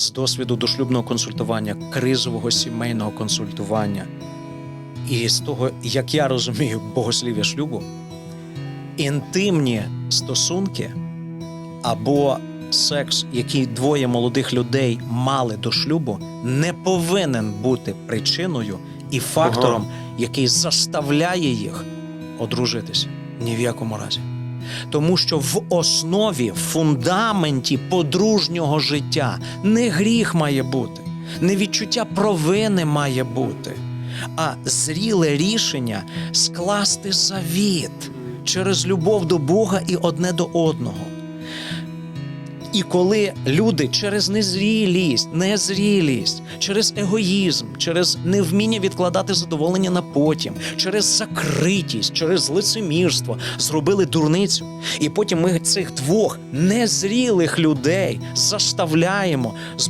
з досвіду дошлюбного консультування, кризового сімейного консультування і з того, як я розумію, богослів'я шлюбу, інтимні стосунки або секс, який двоє молодих людей мали до шлюбу, не повинен бути причиною і фактором, який заставляє їх одружитися. Ні в якому разі. Тому що в основі, в фундаменті подружнього життя не гріх має бути, не відчуття провини має бути, а зріле рішення скласти завіт через любов до Бога і одне до одного. І коли люди через незрілість, незрілість, через егоїзм, через невміння відкладати задоволення на потім, через закритість, через лицемірство зробили дурницю, і потім ми цих двох незрілих людей заставляємо збудувати